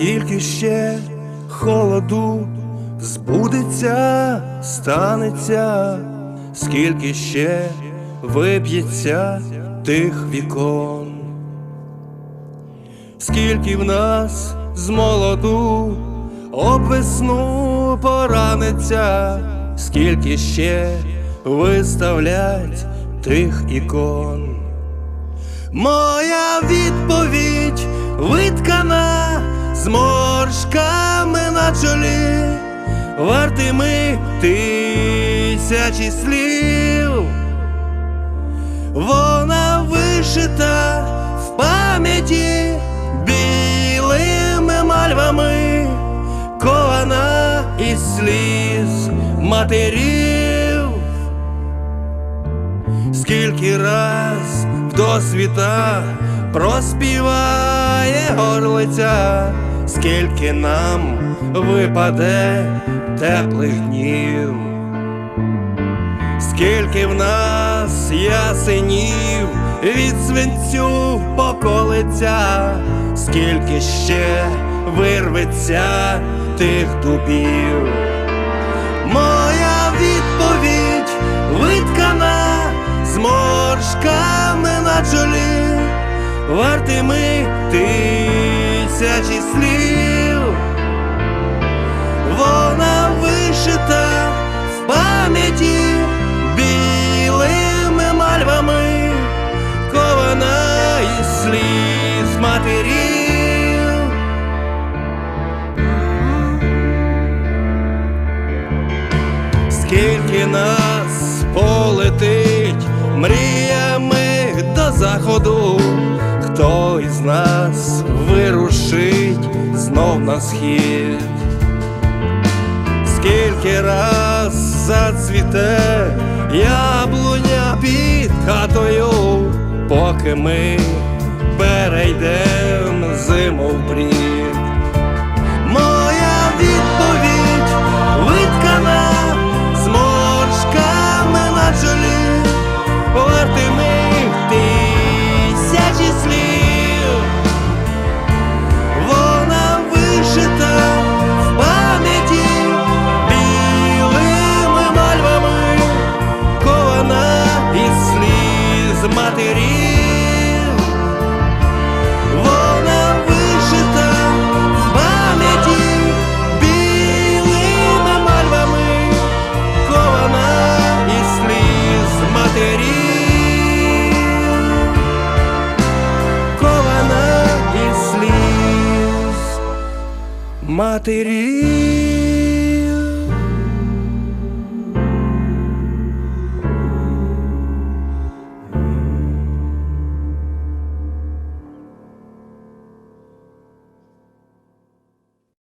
скільки ще холоду збудеться, станеться, скільки ще вип'ється тих вікон, скільки в нас з молоду об весну пораниться, скільки ще виставлять тих ікон. Моя відповідь зморшками на чолі, вартими тисячі слів. Вона вишита в пам'яті білими мальвами, кована із сліз матерів. Скільки раз в досвіта проспіває горлиця, скільки нам випаде теплих днів, скільки в нас ясенів від свинцю поколиться, скільки ще вирветься тих дубів. Моя відповідь виткана зморшками на чолі, вартими тисячі слів. Вона вишита в пам'яті білими мальвами, кована із сліз матерів. Скільки нас полетить мріями до заходу, хто із нас вирушить знов на схід, скільки раз зацвіте яблуня під хатою, поки ми перейдем зиму в брід. Кована із сліз матерів.